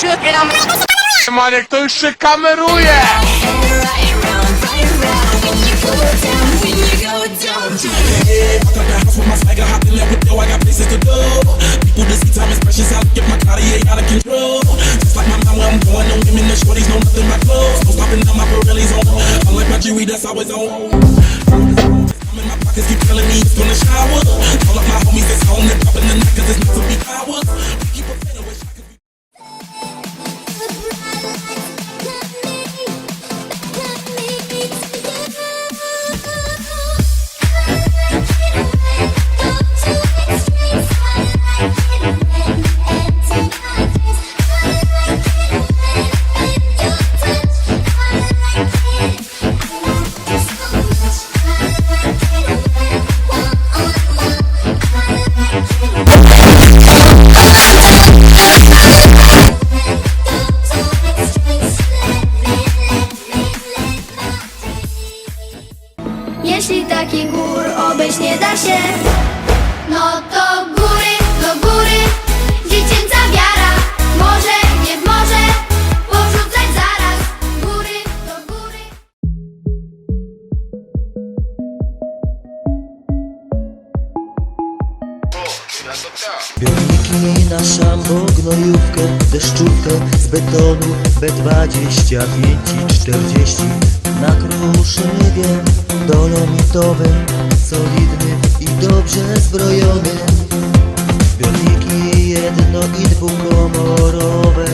się kameruje! Maniek, to już się kameruje! Keep telling me it's gonna shower. Jeśli taki gór obejść nie da się No to góry, do góry. Dziecięca wiara Może, nie w morze Porzucać zaraz. Góry, do góry. Zbiorniki na szambo, gnojówkę, deszczówkę z betonu. B25 i 40 na kruszywie dolomitowym, solidny i dobrze zbrojony. Zbiorniki jedno i dwukomorowe,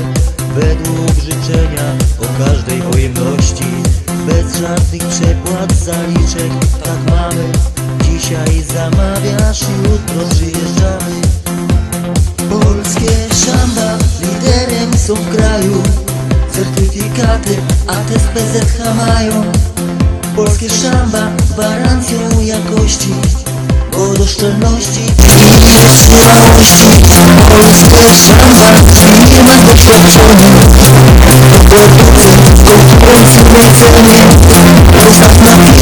według życzenia o każdej pojemności, bez żadnych przepłat, zaliczek, tak mamy. Dzisiaj zamawiasz, jutro przyjeżdżamy. Polskie szamba liderem są w kraju Certyfikaty ATS PZH mają Polskie szamba gwarancją jakości Bo do szczelności i wytrzymałości Polskie szamba nie ma doświadczenia Produkty Żadna firma